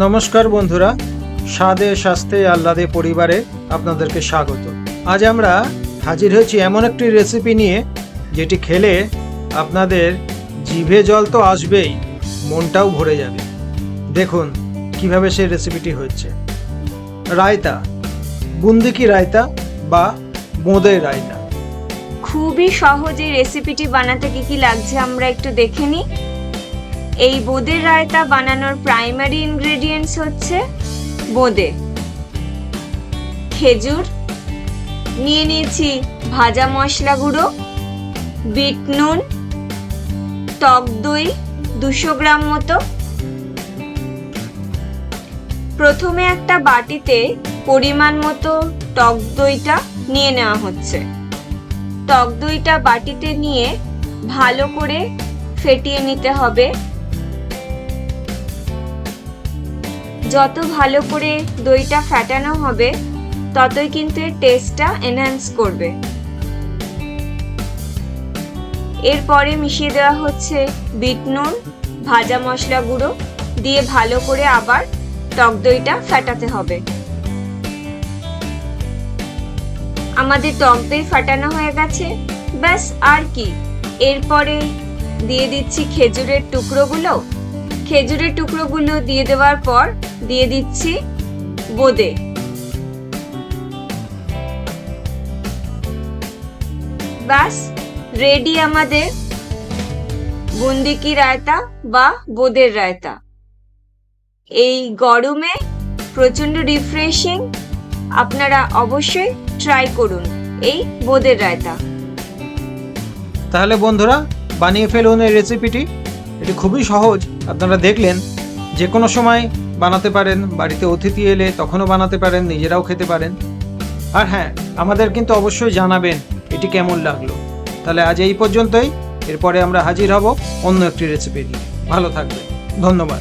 নমস্কার বন্ধুরা, স্বাদে, স্বাস্থ্যে, আহ্লাদে পরিবারে আপনাদেরকে স্বাগত। আজ আমরা হাজির হয়েছি এমন একটি রেসিপি নিয়ে, যেটি খেলে আপনাদের জিভে জল তো আসবেই, মনটাও ভরে যাবে। দেখুন কীভাবে সেই রেসিপিটি হচ্ছে রায়তা। বুন্দিকি রায়তা বা বোঁদের রায়তা? খুবই সহজ রেসিপিটি বানাতে কি কি লাগছে আমরা একটু দেখে নিই। এই বোঁদের রায়তা বানানোর প্রাইমারি ইনগ্রেডিয়েন্টস হচ্ছে বোঁদে। খেজুর, নিয়ে নিয়েছি ভাজা মশলা গুঁড়ো, বিট নুন, টক দই দুশো গ্রাম মতো। প্রথমে একটা বাটিতে পরিমাণ মতো টক দইটা নিয়ে নেওয়া হচ্ছে। টক দইটা বাটিতে নিয়ে ভালো করে ফেটিয়ে নিতে হবে। যত ভালো করে দইটা ফেটানো হবে, ততই কিন্তু এর টেস্টটা এনহ্যান্স করবে। এরপরে মিশিয়ে দেওয়া হচ্ছে বিট নুন, ভাজা মশলা গুঁড়ো, দিয়ে ভালো করে আবার টক দইটা ফেটাতে হবে। আমাদের টক দই ফাটানো হয়ে গেছে, ব্যাস আর কি। এরপরে দিয়ে দিচ্ছি খেজুরের টুকরোগুলো। খেজুরের টুকরোগুলো দিয়ে দেওয়ার পর দিয়ে দিচ্ছি বোঁদে। ব্যাস রেডি আমাদের বুন্দিকি রায়তা বা বোঁদের রায়তা। এই গরমে প্রচণ্ড রিফ্রেশিং আপনারা অবশ্যই ট্রাই করুন এই বোঁদের রায়তা। তাহলে বন্ধুরা, বানিয়ে ফেলুন এই রেসিপিটি এটি খুবই সহজ, আপনারা দেখলেন যে কোনো সময় বানাতে পারেন, বাড়িতে অতিথি এলে তখনও বানাতে পারেন, নিজেরাও খেতে পারেন। আর হ্যাঁ আমাদের কিন্তু অবশ্যই জানাবেন এটি কেমন লাগল। তাহলে আজ এই পর্যন্তই। এরপরে আমরা হাজির হব অন্য একটি রেসিপি নিয়ে। ভালো থাকবেন। ধন্যবাদ।